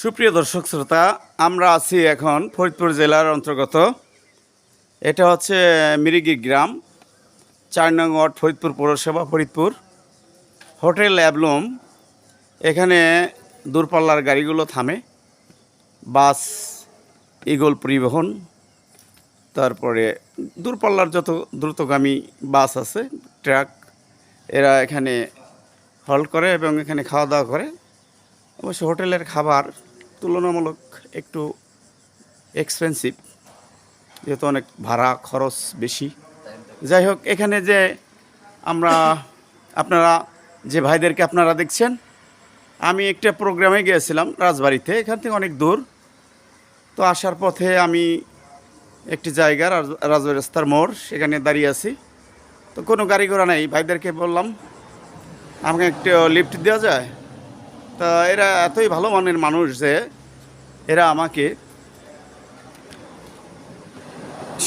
সুপ্রিয় দর্শক শ্রোতা, আমরা আছি এখন ফরিদপুর জেলার অন্তর্গত। এটা হচ্ছে মিরিগি গ্রাম, চার নং ওয়ার্ড ফরিদপুর পৌরসভা, ফরিদপুর। হোটেল অ্যাবলুম, এখানে দূরপাল্লার গাড়িগুলো থামে, বাস ইগল পরিবহন, তারপরে দূরপাল্লার যত দ্রুতগামী বাস আছে, ট্রাক, এরা এখানে হল্ট করে এবং এখানে খাওয়া দাওয়া করে। অবশ্য হোটেলের খাবার তুলনামূলক একটু এক্সপেন্সিভ যেহেতু অনেক ভাড়া খরচ বেশি। যাই হোক, এখানে যে আমরা আপনারা, যে ভাইদেরকে আপনারা দেখছেন, আমি একটা প্রোগ্রামে গিয়েছিলাম রাজবাড়িতে, এখান থেকে অনেক দূর। তো আসার পথে আমি একটি জায়গা, রাজ- রাজবাড়ি রাস্তার মোড়, সেখানে দাঁড়িয়ে আছি। তো কোনো গাড়ি ঘোড়া নেই, ভাইদেরকে বললাম, আমাকে একটু লিফট দেওয়া যায়? তা এরা এতই ভালো মানের মানুষ যে এরা আমাকে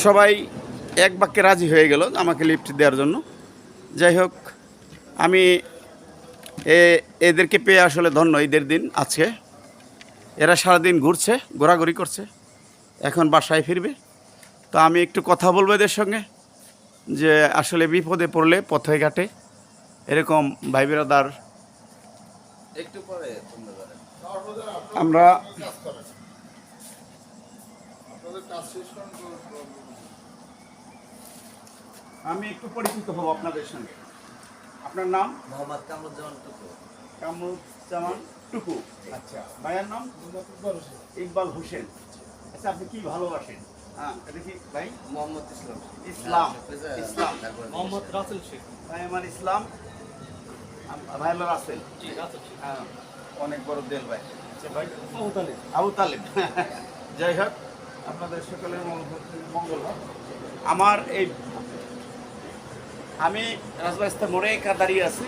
সবাই এক বাক্যে রাজি হয়ে গেল আমাকে লিফট দেওয়ার জন্য। যাই হোক, আমি এ, এদেরকে পেয়ে আসলে ধন্য ঈদের দিন আজকে। এরা সারাদিন ঘুরছে, ঘোরাঘুরি করছে, এখন বাসায় ফিরবে। তো আমি একটু কথা বলব এদের সঙ্গে যে আসলে বিপদে পড়লে পথে ঘাটে, এরকম ভাই বেরাদার একটু পরে আমরা আমি একটু পরিচিত হব আপনাদের সঙ্গে। আপনার নাম? মোহাম্মদ কামরুজ্জামান টুকু। কামরুজ্জামান টুকু। আচ্ছা ভাইয়ের নাম? ইকবাল হোসেন। আচ্ছা আপনি কি ভালোবাসেন? হ্যাঁ এটা কি ভাই? মোহাম্মদ ইসলাম। ইসলাম। ইসলাম। মোহাম্মদ রাসেল শেখ। ভাই আমার ইসলাম। ভাই রাসেল। হ্যাঁ অনেক বড় দেল ভাই। আচ্ছা আবু তালেব। যাই হোক আপনাদের সকলের মঙ্গল- মঙ্গল হোক। আমার এই আমি রাজবাস্তা মোড়ে একা দাঁড়িয়ে আছি।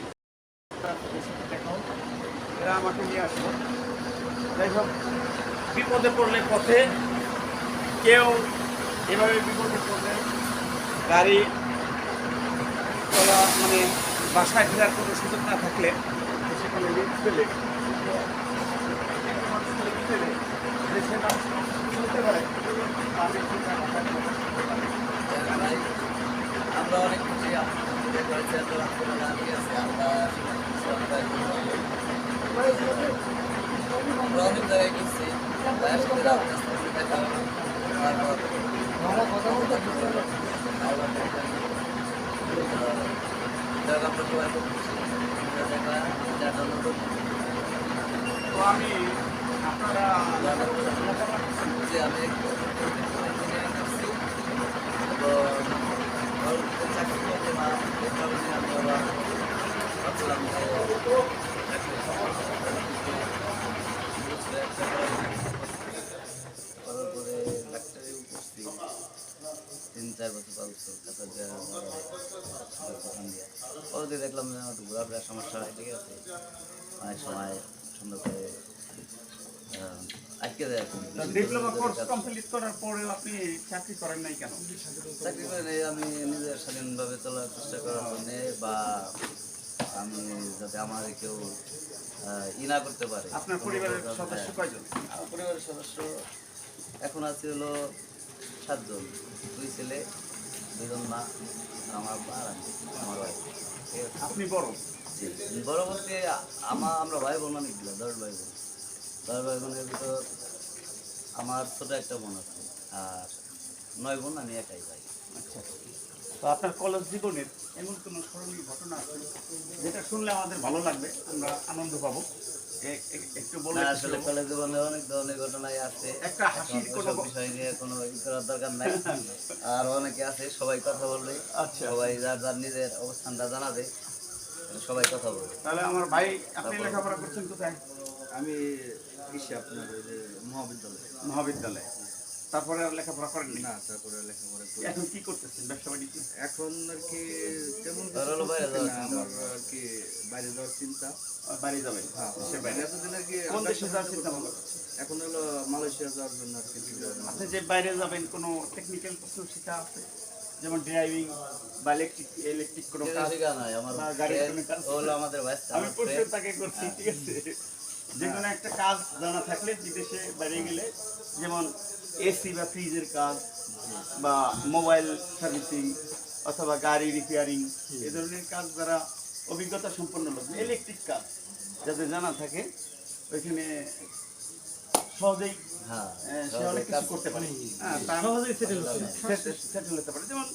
এরা আমাকে নিয়ে আসলো। যাই হোক বিপদে পড়লে পথে কেউ এভাবে বিপদে পড়লে গাড়ি চলা মানে বাসায় ফেরার কোনো সুযোগ না থাকলে পেলে ভাই, আমরা অনেক ঠিক আমরা অনেক জায়গায় গেছি কথা বলতে যাক আমরা সবাই খুব খুশি আমরা দেখা যার জন্য খুব তো আমি আপনারা যে আমি ইঞ্জিনিয়ারিং করছি তো ধরুন চাকরি করতে না এই কারণে আমি আবার ভাবছিলাম চার বছর পাঁচ বছর তারপর পরে দেখলাম যে আমার ঘোরাফেরার সমস্যা হয় ঠিক আছে। অনেক সময় সুন্দর করে ডিপ্লোমা কোর্স কমপ্লিট করার পরে আপনি চাকরি করেন নাই কেন? চাকরি করে আমি নিজের স্বাধীনভাবে চলার চেষ্টা করার জন্যে বা আমি যাতে আমার কেউ ই না করতে পারে। আপনার পরিবারের সদস্য কয়জন? আমার পরিবারের সদস্য এখন আছে হলো সাতজন। দুই ছেলে দুজন মা আমার আর আমার ভাই। আপনি বড়? জি। বড় বলতে আমার আমরা ভাই বোন অনেকগুলো দশ ভাই বোন। দশ ভাই বোনের ভিতর আমার ছোট একটা বোন আছে আর নয় বোন আমি একাই ভাই। আচ্ছা। তো আপনার কলেজ জীবনের এমন কোনো স্মরণীয় ঘটনা আছে যেটা শুনলে আমাদের ভালো লাগবে আমরা আনন্দ পাবো। একটু বলে আসলে কলেজ জীবনে অনেক ধরনের ঘটনাই আছে। একটা হাসির কোনো ওসব বিষয় নিয়ে কোনো ই করার দরকার নাই। আর অনেকে আছে সবাই কথা বলবে। আচ্ছা। সবাই যার যার নিজের অবস্থানটা জানাবে সবাই কথা বলবে। তাহলে আমার ভাই আপনি লেখাপড়া করছেন কোথায়? আমি আপনার মহাবিদ্যালয়ে। মহাবিদ্যালয়ে। তারপরে আর লেখাপড়া করেন না তারপরে লেখাপড়া করি এখন কি করতেছেন ব্যবসা বাণিজ্য? এখন আর কি তেমন আর বাইরে যাওয়ার আমার আর কি বাইরে যাওয়ার চিন্তা। বাড়ি যাবেন? হ্যাঁ দেশের বাইরে বাইরে। কোন দেশে যাওয়ার চিন্তা এখন হলো মালয়েশিয়া যাওয়ার জন্য আর কি আপনি যে বাইরে যাবেন কোনো টেকনিক্যাল কিছু শেখা আছে? যেমন ড্রাইভিং বা ইলেকট্রিক ইলেকট্রিক কোনো কাজ নাই আমার কাজ? হলো আমাদের আমি তাকে করছি ঠিক আছে? যে কোনো একটা কাজ জানা থাকলে বিদেশে বাইরে গেলে যেমন এসি বা ফ্রিজের কাজ বা মোবাইল সার্ভিসিং অথবা গাড়ি রিপেয়ারিং এ ধরনের কাজ যারা অভিজ্ঞতা সম্পন্ন লোক ইলেকট্রিক কাজ যাদের জানা থাকে ওইখানে সহজেই হ্যাঁ সে অনেক কিছু করতে পারে। হ্যাঁ, সহজেই settle হতে পারে। যেমন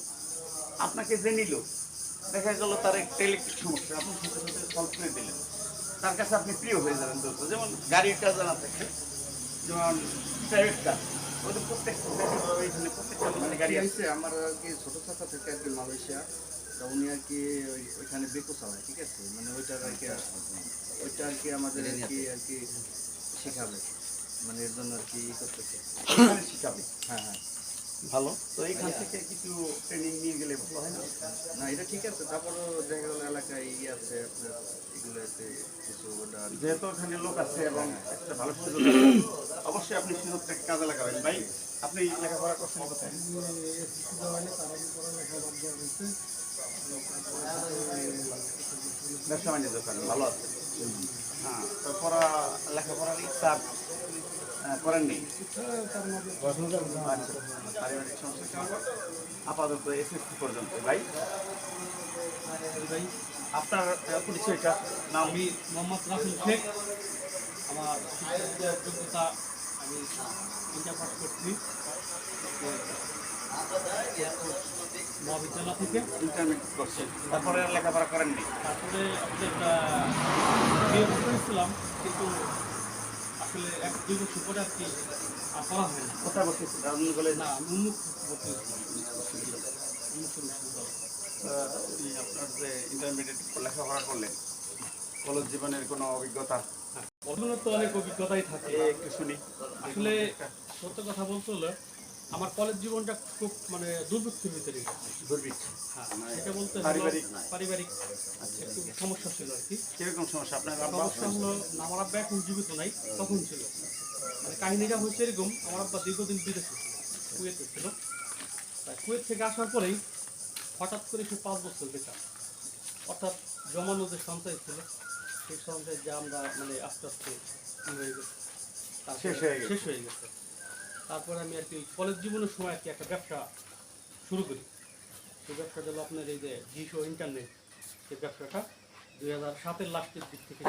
আপনাকে যে নিল দেখা গেল তার একটা ইলেকট্রিক সমস্যা আপনি সাথে সাথে সলভ করে দিলেন। তার কাছে আপনি প্রিয় হয়ে যাবেন যেমন গাড়ির কাজ জানা থাকে যেমন প্রাইভেট কাজ ওদের প্রত্যেক এখানে প্রত্যেকটা মানে গাড়ি আছে। আমার আর কি ছোট চাচা থেকে আর কি মালয়েশিয়া তা উনি আর কি ওইখানে বেকো চালায় ঠিক আছে? মানে ওইটার আর কি ওইটা আর কি আমাদের আর কি আর কি শেখাবে। মানে এর জন্য আর কি করতেছে। শিখাবে। হ্যাঁ হ্যাঁ। ভালো? তো এখান থেকে কিছু ট্রেনিং নিয়ে গেলে ভালো হয় না? না এটা ঠিক আছে। তারপরও দেখা গেল এলাকায় ই আছে আপনার এগুলোতে কিছু যেহেতু ওখানে লোক আছে এবং একটা ভালো সুযোগ অবশ্যই আপনি সুযোগটাকে কাজে লাগাবেন। ভাই আপনি লেখাপড়া করছেন কোথায়? ব্যবসা বাণিজ্য করেন ভালো আছে। হ্যাঁ তো পড়া লেখাপড়ার ইচ্ছা করেননি আচ্ছা, পারিবারিক সমস্যার কারণে আপাতত এসএসসি পর্যন্ত ভাই। ভাই আপনার পরিচয়টা নাম আমি মোহাম্মদ রাসুল শেখ। আমার যোগ্যতা আমি ইন্টার পাস করছি। মহাবিদ্যালয় থেকে। ইন্টারমিডিয়েট করছেন তারপরে লেখাপড়া করেননি? তারপরে আপনাদের বিয়ে কিন্তু আসলে এক দুই বছর পরে আর কি করা হয় না। কোথায় বসেছি রাজনীতি বলে না আমি উন্মুখ আপনার যে ইন্টারমিডিয়েট লেখাপড়া করলেন কলেজ জীবনের কোনো অভিজ্ঞতা? হ্যাঁ। তো অনেক অভিজ্ঞতাই থাকে। একটু শুনি। আসলে সত্য কথা বলতে হলে আমার কলেজ জীবনটা খুব মানে দুর্ভিক্ষের ভিতরে দুর্ভিক্ষ। হ্যাঁ সেটা বলতে পারিবারিক? পারিবারিক একটু সমস্যা ছিল আর কি। কীরকম সমস্যা? আপনার সমস্যা হলো আমার আব্বা এখন জীবিত নাই তখন ছিল। মানে কাহিনীটা হচ্ছে এরকম আমার আব্বা দীর্ঘদিন বিদেশে ছিল কুয়েতে ছিল। কুয়েত থেকে আসার পরেই হঠাৎ করে সে পাঁচ বছর বেকার অর্থাৎ জমানো যে সঞ্চয় ছিল সেই সঞ্চয় যে আমরা মানে আস্তে আস্তে ই হয়ে গেছে। শেষ হয়ে গেছে। তারপরে আমি আর কি কলেজ জীবনের সময় আর কি একটা ব্যবসা শুরু করি। সেই ব্যবসাটা হলো আপনার এই যে জিশো ইন্টারনেট সেই ব্যবসাটা দুই হাজার সাতের লাস্টের দিক থেকে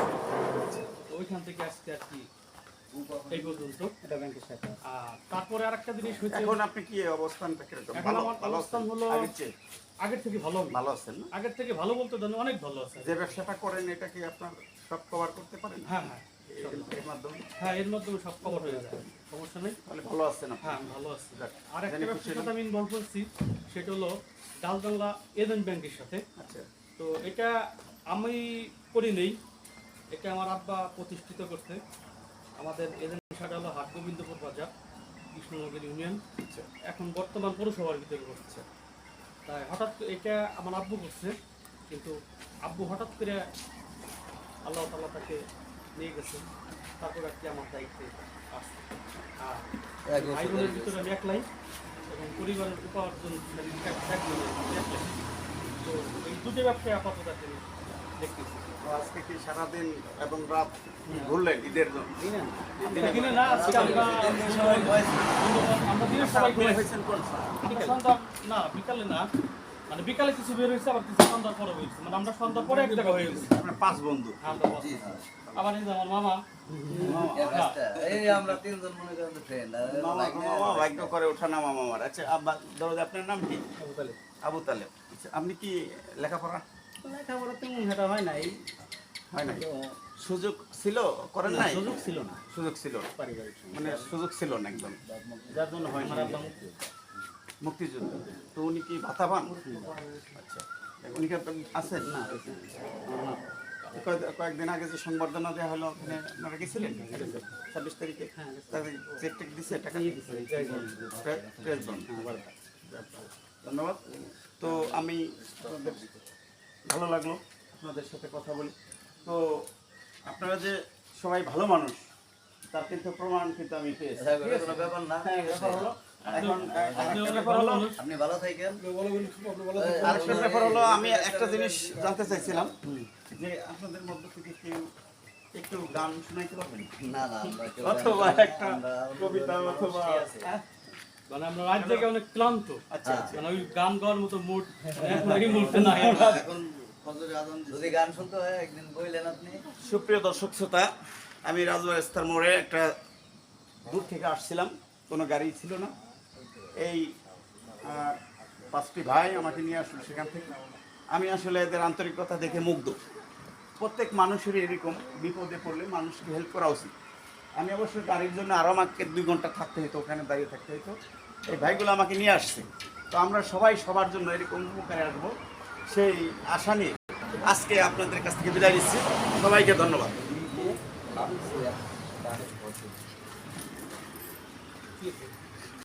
ওইখান থেকে আজকে আর কি এই পর্যন্ত। এটা ব্যাংকের সাথে আর তারপরে আর একটা জিনিস হচ্ছে এখন আপনি কি অবস্থানটা কীরকম? এখন ভালো আমার ভালো অবস্থান হলো- আগের থেকে ভালো ভালো আছেন না? আগের থেকে ভালো বলতে জানি অনেক ভালো আছে। যে ব্যবসাটা করেন এটা কি আপনার সব কভার করতে পারেন? হ্যাঁ হ্যাঁ। হ্যাঁ এর মাধ্যমে সব কভার হয়ে যায় সমস্যা নেই? তাহলে ভালো আছেন আপনি? হ্যাঁ ভালো আছি। আর একটা ব্যবসার হলাম। আমি ইনভলভ হয়েছি সেটা হলো ডালবাংলা এজেন্ট ব্যাংকের সাথে। আচ্ছা। তো এটা আমি করি নেই এটা আমার আব্বা প্রতিষ্ঠিত করতে আমাদের হলো হাট গোবিন্দপুর বাজার কৃষ্ণনগর ইউনিয়ন। আচ্ছা। এখন বর্তমান পৌরসভার ভিতরে করছে তাই হঠাৎ এটা আমার আব্বু করছে কিন্তু আব্বু হঠাৎ করে আল্লাহ তাল্লাহ তাকে নিয়ে গেছে। তারপর আর কি আমার দায়িত্বে আসছে। আর ভাই বোনের ভিতরে আমি একলাই এবং পরিবারের উপার্জন। তো এই দুটো ব্যবসায় আপাতত দেখতেছি। আজকে কি সারাদিন এবং রাত ঘুরলেন ঈদের জন্য? না। আজকে আমরা আমরা সবাই ঘুরে না বিকালে না। মানে বিকালে কিছু বের হয়েছে আবার কিছু সন্ধ্যার পরে হয়েছে। মানে আমরা সন্ধ্যার পরে এক জায়গা হয়ে গেছি আপনার পাঁচ বন্ধু। আবার এই যে আমার মামা। এই ব্যস্ত। এই আমরা তিনজন মনে করেন ফ্রেন্ড মামা মামা ভাগ্য করে ওঠা না মামা আমার। আচ্ছা আব্বা দরজা আপনার নাম কি? আবু তালেব। আচ্ছা আপনি কি লেখাপড়া? লেখাপড়া তেমন হয় নাই। হয় সুযোগ ছিল? করেন নাই? সুযোগ ছিল না। সুযোগ ছিল। পারিবারিক মানে সুযোগ ছিল না একদম। যার জন্য হয় না। মুক্তিযুদ্ধ। তো উনি কি ভাতা পান? আচ্ছা। উনি আছেন? না কয়েকদিন আগে যে সংবর্ধনা দেওয়া হলো ওখানে আপনারা গেছিলেন? ছাব্বিশ তারিখে? তাদের চেক টেক দিছে। টাকা প্রে- প্রেস ধন্যবাদ। তো আমি আপনাদের ভালো লাগল আপনাদের সাথে কথা বলি। তো আপনারা যে সবাই ভালো মানুষ তার কিন্তু প্রমাণ কিন্তু আমি পেয়েছি। ব্যাপার না হ্যাঁ, ব্যাপার হলো এখন আপনি এখন অনেক ব্যাপার ভালো হলো? আপনি ভালো থাকেন। আরেকটা ব্যাপার হলো আমি একটা জিনিস জানতে চাইছিলাম। যে আপনাদের মধ্য থেকে কেউ একটু গান শোনাইতে পারবেন? না না অথবা একটা কবিতা অথবা। হ্যাঁ? মানে আমরা রাত থেকে অনেক ক্লান্ত। আচ্ছা আচ্ছা। মানে ওই গান গাওয়ার মতো মুড নাই। আজান দিছে। যদি গান শুনতে হয় একদিন বললেন আপনি। সুপ্রিয় দর্শক শ্রোতা আমি রাজু ইস্তার মোড়ে একটা দূর থেকে আসছিলাম। কোনো গাড়ি ছিল না। এই পাঁচটি ভাই আমাকে নিয়ে আসলো সেখান থেকে। আমি আসলে এদের আন্তরিকতা দেখে মুগ্ধ। প্রত্যেক মানুষেরই এরকম বিপদে পড়লে মানুষকে হেল্প করা উচিত। আমি অবশ্য গাড়ির জন্য আরও আমাকে দুই ঘণ্টা থাকতে হতো ওখানে দাঁড়িয়ে থাকতে হতো এই ভাইগুলো আমাকে নিয়ে আসছে। তো আমরা সবাই সবার জন্য এরকম উপকারে আসব। সেই আশা নিয়ে আজকে আপনাদের কাছ থেকে বিদায় নিচ্ছি। সবাইকে ধন্যবাদ।